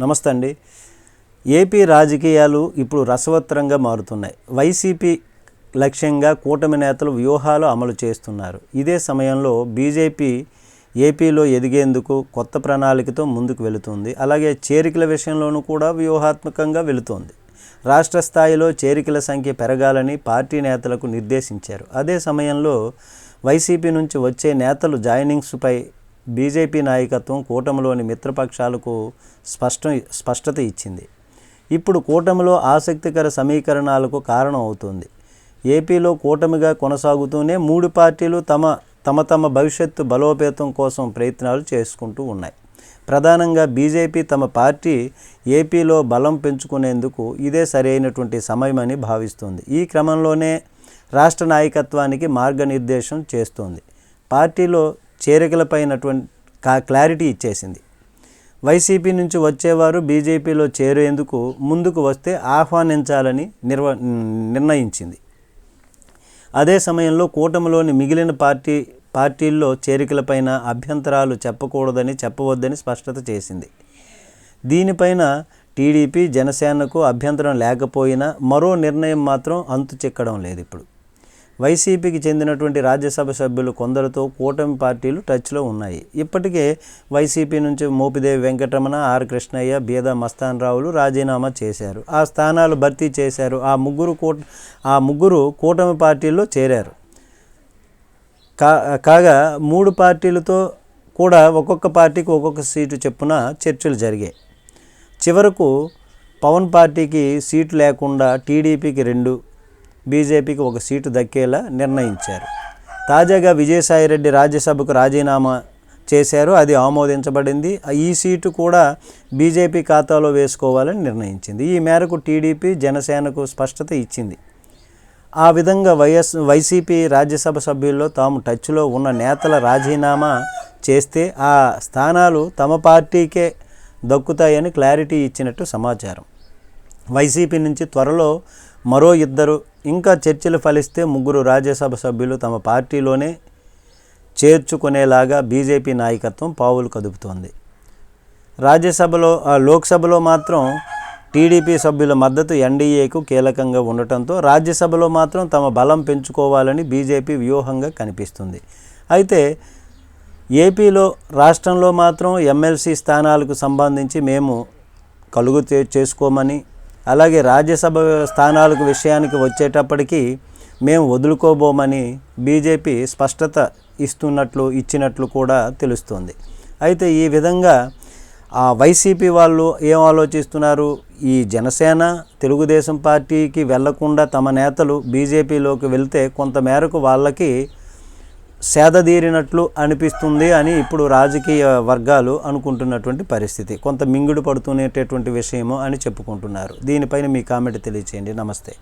నమస్తే అండి. ఏపీ రాజకీయాలు ఇప్పుడు రసవత్తరంగా మారుతున్నాయి. వైసీపీ లక్ష్యంగా కూటమి నేతలు వ్యూహాలు అమలు చేస్తున్నారు. ఇదే సమయంలో బీజేపీ ఏపీలో ఎదిగేందుకు కొత్త ప్రణాళికతో ముందుకు వెళుతుంది. అలాగే చేరికల విషయంలోనూ కూడా వ్యూహాత్మకంగా వెళుతోంది. రాష్ట్ర స్థాయిలో చేరికల సంఖ్య పెరగాలని పార్టీ నేతలకు నిర్దేశించారు. అదే సమయంలో వైసీపీ నుంచి వచ్చే నేతలు జాయినింగ్స్పై బీజేపీ నాయకత్వం కూటమిలోని మిత్రపక్షాలకు స్పష్టం స్పష్టత ఇచ్చింది. ఇప్పుడు కూటమిలో ఆసక్తికర సమీకరణాలకు కారణం అవుతుంది. ఏపీలో కూటమిగా కొనసాగుతూనే మూడు పార్టీలు తమ తమ తమ భవిష్యత్తు బలోపేతం కోసం ప్రయత్నాలు చేసుకుంటూ ఉన్నాయి. ప్రధానంగా బీజేపీ తమ పార్టీ ఏపీలో బలం పెంచుకునేందుకు ఇదే సరైనటువంటి సమయమని భావిస్తుంది. ఈ క్రమంలోనే రాష్ట్ర నాయకత్వానికి మార్గనిర్దేశం చేస్తోంది. పార్టీలో చేరికలపైనటువంటి కా క్లారిటీ ఇచ్చేసింది. వైసీపీ నుంచి వచ్చేవారు బీజేపీలో చేరేందుకు ముందుకు వస్తే ఆహ్వానించాలని నిర్వ నిర్ణయించింది. అదే సమయంలో కూటమిలోని మిగిలిన పార్టీ పార్టీల్లో చేరికలపైన అభ్యంతరాలు చెప్పకూడదని చెప్పవద్దని స్పష్టత చేసింది. దీనిపైన టీడీపీ జనసేనకు అభ్యంతరం లేకపోయినా మరో నిర్ణయం మాత్రం అంతు చిక్కడం లేదు ఇప్పుడు. వైసీపీకి చెందినటువంటి రాజ్యసభ సభ్యులు కొందరితో కూటమి పార్టీలు టచ్లో ఉన్నాయి. ఇప్పటికే వైసీపీ నుంచి మోపిదేవి వెంకటరమణ ఆర్ కృష్ణయ్య బీదా మస్తాన్ రావులు రాజీనామా చేశారు. ఆ స్థానాలు భర్తీ చేశారు. ఆ ముగ్గురు కూట ఆ ముగ్గురు కూటమి పార్టీల్లో చేరారు. కా కాగా మూడు పార్టీలతో కూడా ఒక్కొక్క పార్టీకి ఒక్కొక్క సీటు చెప్పున చర్చలు జరిగాయి. చివరకు పవన్ పార్టీకి సీటు లేకుండా టీడీపీకి రెండు బీజేపీకి ఒక సీటు దక్కేలా నిర్ణయించారు. తాజాగా విజయసాయిరెడ్డి రాజ్యసభకు రాజీనామా చేశారు అది ఆమోదించబడింది. ఈ సీటు కూడా బీజేపీ ఖాతాలో వేసుకోవాలని నిర్ణయించింది. ఈ మేరకు టీడీపీ జనసేనకు స్పష్టత ఇచ్చింది. ఆ విధంగా వైఎస్ వైసీపీ రాజ్యసభ సభ్యుల్లో తాము టచ్లో ఉన్న నేతల రాజీనామా చేస్తే ఆ స్థానాలు తమ పార్టీకే దక్కుతాయని క్లారిటీ ఇచ్చినట్టు సమాచారం. వైసీపీ నుంచి త్వరలో మరో ఇద్దరు ఇంకా చర్చలు ఫలిస్తే ముగ్గురు రాజ్యసభ సభ్యులు తమ పార్టీలోనే చేర్చుకునేలాగా బీజేపీ నాయకత్వం పావులు కదుపుతోంది. రాజ్యసభలో ఆ, లోక్సభలో మాత్రం టీడీపీ సభ్యుల మద్దతు ఎన్డీఏకు కీలకంగా ఉండటంతో రాజ్యసభలో మాత్రం తమ బలం పెంచుకోవాలని బీజేపీ వ్యూహంగా కనిపిస్తుంది. అయితే ఏపీలో రాష్ట్రంలో మాత్రం ఎమ్మెల్సీ స్థానాలకు సంబంధించి మేము కలుగు చేసుకోమని అలాగే రాజ్యసభ స్థానాలకు విషయానికి వచ్చేటప్పటికీ మేము వదులుకోబోమని బీజేపీ స్పష్టత ఇస్తున్నట్లు ఇచ్చినట్లు కూడా తెలుస్తోంది. అయితే ఈ విధంగా ఆ వైసీపీ వాళ్ళు ఏం ఆలోచిస్తున్నారు? ఈ జనసేన తెలుగుదేశం పార్టీకి వెళ్ళకుండా తమ నేతలు బీజేపీలోకి వెళ్తే కొంతమేరకు వాళ్ళకి సేదదీరినట్లు అనిపిస్తుంది అని ఇప్పుడు రాజకీయ వర్గాలు అనుకుంటున్నటువంటి పరిస్థితి. కొంత మింగుడు పడుతునేటటువంటి విషయము అని చెప్పుకుంటున్నారు. దీనిపైన మీ కామెంట్ తెలియచేయండి. నమస్తే.